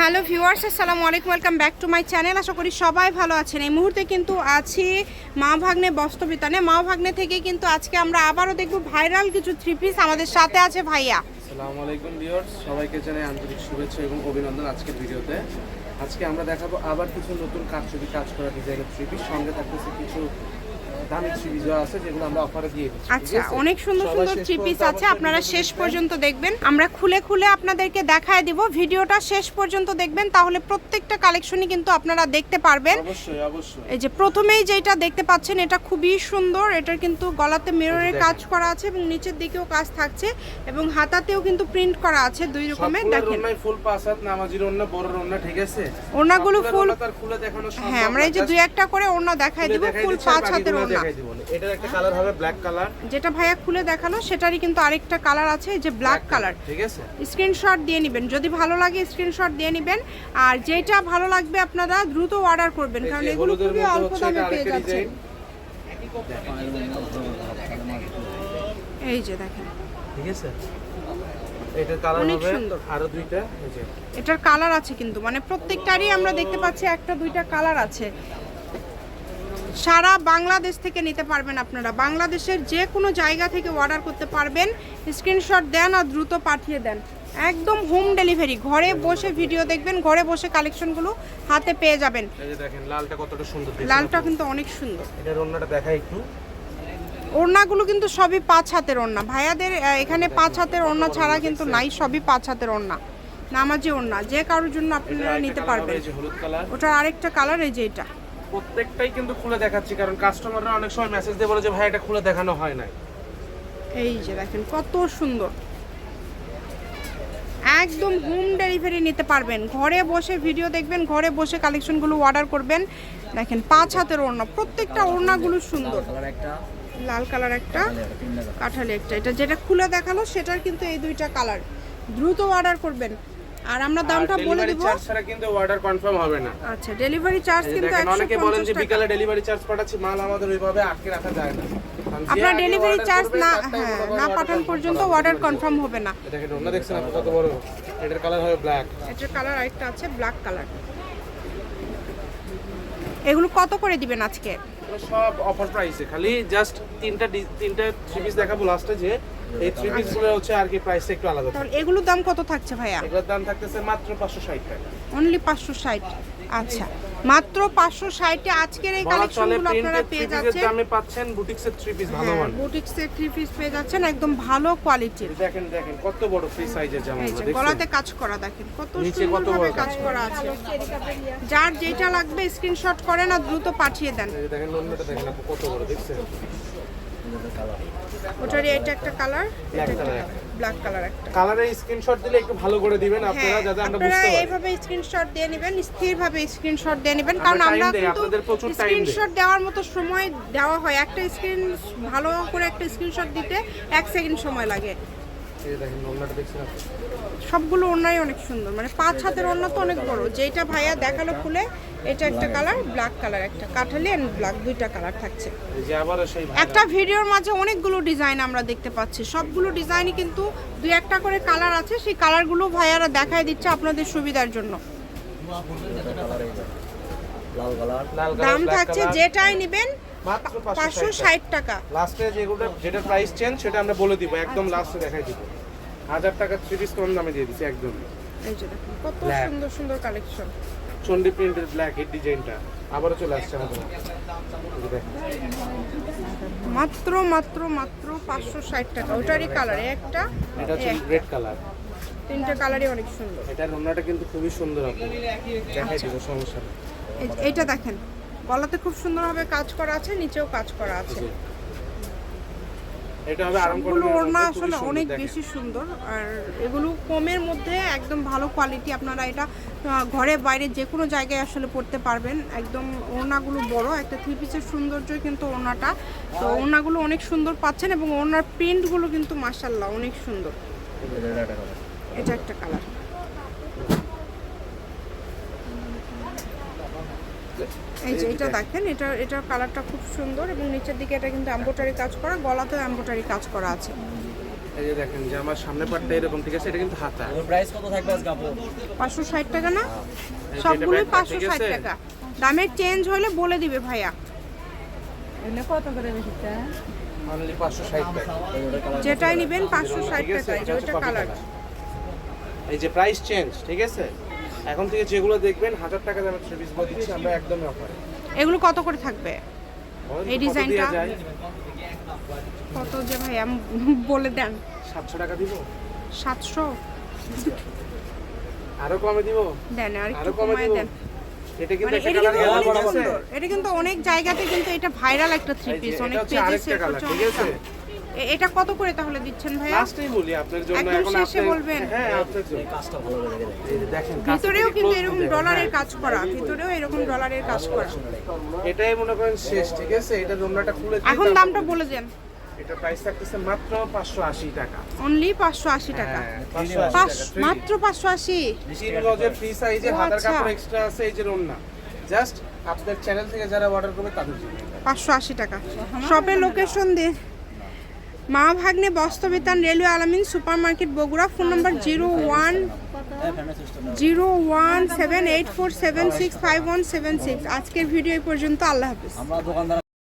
Hello viewers, আসসালামু আলাইকুম, welcome back to my channel. আশা করি সবাই ভালো আছেন। এই মুহূর্তে কিন্তু আছি মা ভাগ্নে বস্ত্রবিতানে মা ভাগ্নে থেকে কিন্তু আজকে আমরা আবারও দেখব ভাইরাল কিছু থ্রি পিস আমাদের সাথে আছে ভাইয়া। আসসালামু আলাইকুম ভিউয়ার্স, সবাইকে জানাই আন্তরিক শুভেচ্ছা এবং অভিনন্দন আজকের ভিডিওতে। আজকে আমরা দেখাবো আবার কিছু নতুন কাজ, যদি কাজ করা ডিজাইনের থ্রি পিস সঙ্গে থাকতেছে কিছু দামি থ্রি পিস আছে যেগুলো আমরা অফারে দিয়ে দিচ্ছি আচ্ছা অনেক সুন্দর সুন্দর থ্রি পিস আছে আপনারা শেষ পর্যন্ত দেখবেন। আমরা খুলে খুলে আপনাদেরকে দেখায় দিব ভিডিওটা শেষ পর্যন্ত দেখবেন তাহলে প্রত্যেকটা কালেকশনই কিন্তু আপনারা দেখতে পারবেন। অবশ্যই অবশ্যই। এই যে প্রথমেই যেটা দেখতে পাচ্ছেন এটা খুবই সুন্দর এটার কিন্তু গলাতে মিররের কাজ করা আছে এবং নিচের দিকেও কাজ থাকছে এবং হাতাতেও কিন্তু প্রিন্ট করা আছে দুই রকমের দেখেন। ফুল নামাজির বড় ঠিক আছে? ওড়নাগুলো ফুল- হ্যাঁ আমরা এই যে দুই একটা করে ওড়না দেখাই খুলে দিব ফুল পাঁচ হাতের দিব না। এটার একটা কালার হবে ব্ল্যাক কালার যেটা ভাইয়া খুলে দেখাল সেটারই কিন্তু আরেকটা কালার আছে যে ব্ল্যাক কালার ঠিক আছে? স্ক্রিনশট দিয়ে নেবেন। যদি ভালো লাগে স্ক্রিনশট দিয়ে নেবেন। আর যেটা ভালো লাগবে আপনারা দ্রুত অর্ডার করবেন কারণ এগুলো খুবই অল্প দামে পেয়ে যাচ্ছেন। এই যে দেখেন। ঠিক আছে? এটার কালার হবে আরও দুইটা এটার কালার আছে কিন্তু মানে প্রত্যেকটারই আমরা দেখতে পাচ্ছি একটা দুইটা কালার আছে। সারা বাংলাদেশ থেকে নিতে পারবেন আপনারা। বাংলাদেশের যে কোনো জায়গা থেকে অর্ডার করতে পারবেন। স্ক্রিনশট দেন আর দ্রুত পাঠিয়ে দেন। একদম হোম ডেলিভারি ঘরে বসে ভিডিও দেখবেন ঘরে বসে কালেকশনগুলো হাতে পেয়ে যাবেন। এই যে দেখেন লালটা কতটা সুন্দর লালটা কিন্তু অনেক সুন্দর। এটার অন্যটা দেখাই একটু। ওড়নাগুলো কিন্তু সবই পাঁচ হাতের ওড়না। ভাইয়াদের আহ, এখানে পাঁচ হাতের ওড়না ছাড়া কিন্তু নাই সবই পাঁচ হাতের ওড়না। নামাজি ওড়না। যে কারোর জন্য আপনারা নিতে পারবেন। এই যে হলুদ কালার। ওটার আরেকটা কালার এই যে এটা। প্রত্যেকটাই কিন্তু খুলে দেখাচ্ছি কারণ কাস্টমাররা অনেক সময় মেসেজ দিয়ে বলে যে ভাই এটা খুলে দেখানো হয় নাই। এই যে দেখেন কত সুন্দর। একদম হোম ডেলিভারি নিতে পারবেন। ঘরে বসে ভিডিও দেখবেন ঘরে বসে কালেকশনগুলো অর্ডার করবেন। দেখেন পাঁচ হাতের ওড়না প্রত্যেকটা ওড়নাগুলো সুন্দর। লাল কালার একটা। কাঠালি একটা এটা যেটা খুলে দেখাল সেটার কিন্তু এই দুইটা কালার দ্রুত অর্ডার করবেন। আর আমরা দামটা বলে দেব। চার্জ ছাড়া কিন্তু অর্ডার কনফার্ম হবে না। আচ্ছা ডেলিভারি চার্জ কিন্তু অনেকে বলেন যে বিকালে ডেলিভারি চার্জ পাঠাচ্ছি মাল আমাদের ওইভাবে আটকে রাখা যায় না। আপনার ডেলিভারি চার্জ না হ্যাঁ না পাঠান পর্যন্ত অর্ডার কনফার্ম হবে না। এটা ওনা দেখছেন আপনি কত বড়? এটার কালার হবে ব্ল্যাক এটার কালার আরেকটা আছে ব্ল্যাক কালার এগুলো কত করে দিবেন আজকে? সব অফার প্রাইসে খালি জাস্ট তিনটা তিনটা থ্রি পিস দেখাবো লাস্টে যে এই থ্রি পিসগুলো হচ্ছে আর কি প্রাইসটা একটু আলাদা তাহলে এগুলোর দাম কত থাকছে ভাইয়া? এগুলোর দাম থাকতেছে মাত্র পাঁচশো ষাট টাকা। অনলি পাঁচশো ষাট। আচ্ছা। মাত্র পাঁচশো ষাটে আজকের এই কালেকশনগুলো আপনারা পেয়ে যাচ্ছেন। দামে পাচ্ছেন বুটিক্সের থ্রি পিস ভালো মান বুটিক্সের থ্রি পিস পেয়ে যাচ্ছেন একদম ভালো কোয়ালিটির দেখেন দেখেন কত বড় ফ্রি সাইজের জামা দেখেন গলাতে কাজ করা দেখেন কত সুন্দরভাবে কাজ করা আছে। যার যেটা লাগবে স্ক্রিনশট করেন আর দ্রুত পাঠিয়ে দেন। দেখেন অন্যটা দেখেন কত বড় দেখছেন? ওটারই এটা একটা কালার ব্ল্যাক কালার একটা কালারের স্ক্রিনশট দিলে একটু ভালো করে দিবেন আপনারা হ্যাঁ যাতে আমরা বুঝতে পারি। এইভাবে স্ক্রিনশট দিয়ে নেবেন স্থিরভাবে স্ক্রিনশট দিয়ে নেবেন কারণ আমরা কিন্তু স্ক্রিনশট দেওয়ার মতো সময় দেওয়া হয়। একটা স্ক্রিন ভালো করে একটা স্ক্রিনশট দিতে এক সেকেন্ড সময় লাগে। সবগুলো ওড়নাই অনেক সুন্দর। মানে পাঁচ হাতের ওড়না তো অনেক বড়। যেটা ভাইয়া দেখাল খুলে এটা একটা কালার ব্ল্যাক কালার একটা কাঠালি এন্ড ব্ল্যাক দুইটা কালার থাকছে। একটা ভিডিওর মাঝে অনেকগুলো ডিজাইন আমরা দেখতে পাচ্ছি। সবগুলো ডিজাইনই কিন্তু দুই একটা করে কালার আছে। সেই কালারগুলো ভাইয়ারা দেখায় দিচ্ছে আপনাদের সুবিধার জন্য। দাম থাকছে যেটাই নেবেন পাঁচশো ষাট টাকা। লাস্টে যেগুলো যেটা প্রাইস চেঞ্জ সেটা আমরা বলে দিব একদম লাস্টে দেখাই দিব। হাজার টাকা থ্রি পিস কম দামে দিয়ে দিচ্ছি একদম। এই যে দেখুন কত সুন্দর সুন্দর কালেকশন চন্ডি প্রিন্টের ব্ল্যাক ডিজাইনটা আবারও চলে আসছে আমাদের। মাত্র মাত্র মাত্র পাঁচশো ষাট টাকা। ওটারই কালার একটা এটা হচ্ছে রেড কালার তিনটে কালারই অনেক সুন্দর। ওনাটা কিন্তু খুবই সুন্দর আপনি দেখাই দিব সমস্যা। এইটা দেখেন গলাতে খুব সুন্দরভাবে কাজ করা আছে নিচেও কাজ করা আছে। জি। এটা হবে আরাম ওড়না আসলে অনেক বেশি সুন্দর আর এগুলো কমের মধ্যে একদম ভালো কোয়ালিটি আপনারা এটা ঘরে বাইরে যে কোনো জায়গায় আসলে পড়তে পারবেন। একদম ওড়নাগুলো বড় একটা থ্রি পিসের সৌন্দর্য কিন্তু ওড়নাটা। তো ওড়নাগুলো অনেক সুন্দর পাচ্ছেন এবং ওড়নার প্রিন্টগুলো কিন্তু মাসাল্লাহ অনেক সুন্দর। এটা একটা কালার এই যে এটা দেখেন এটা এটার কালারটা খুব সুন্দর এবং নিচের দিকে এটা কিন্তু এম্বোটারি কাজ করা গলাতেও এম্বোটারি কাজ করা আছে। এই যে দেখেন যে আমার সামনে পাটটা এরকম ঠিক আছে? এটা কিন্তু হাতা। প্রাইস কত থাকবে আজকে আপু পাঁচশো ষাট টাকা না? এই যে সবগুলোই এটা পাঁচশো ঠিক টাকা। দামের চেঞ্জ হলে বলে দিবে ভাইয়া। এগুলো কত করে বেশিটা অনলি পাঁচশো ষাট টাকা। যেটাই নেবেন পাঁচশো ষাট ঠিক আছে টাকা এটা কালার। এই যে প্রাইস চেঞ্জ ঠিক আছে? এখন থেকে যেগুলো দেখবেন হাজার টাকা দামের থ্রি পিসগুলো দিচ্ছি আমরা একদমই অফারে এগুলো কত করে থাকবে? এই ডিজাইনটা? কত যে ভাইয়া বলে দেন। সাতশো টাকা দিব? সাতশো? আরও কমে দিব? দেন আর একটু কমে কমায় দেন। এটা কিন্তু মানে অনেক এটা কিন্তু অনেক জায়গাতে কিন্তু এটা ভাইরাল একটা থ্রি পিস অনেক পেজে ঠিক আছে? এটা কত করে তাহলে দিচ্ছেন ভাইয়া? লাস্টেই বলি আপনার জন্য এখন শেষে আপনি বলবেন। হ্যাঁ আপনার জন্য। কাজটা ভালো করে দেখেন। ভিতরেও কিন্তু এরকম ডলারের হ্যাঁ। কাজ করা ভিতরেও এরকম ডলারের কাজ করা। এটাই মনে করেন শেষ ঠিক আছে? এটা জন্যটা খুলে এখন দামটা বলি। দেন। এটা প্রাইস থাকতেছে মাত্র পাঁচশো আশি টাকা। অনলি পাঁচশো আশি টাকা। হ্যাঁ, 580 টাকা, মাত্র পাঁচশো আশি? তিন গজের ফ্রি হাতার আচ্ছা। কাপড় এক্সট্রা আছে এই যে ওন্না জাস্ট আপনাদের চ্যানেল থেকে যারা অর্ডার করবে তাদের জন্য। পাঁচশো আশি টাকা। শপের লোকেশন দিয়ে মা ভাগ্নে বস্তবিতান railway Alamin super market Bogura, phone number zero one zero one seven eight four seven six five one seven six. আজকের ভিডিও এই পর্যন্ত, আল্লাহ হাফিজ।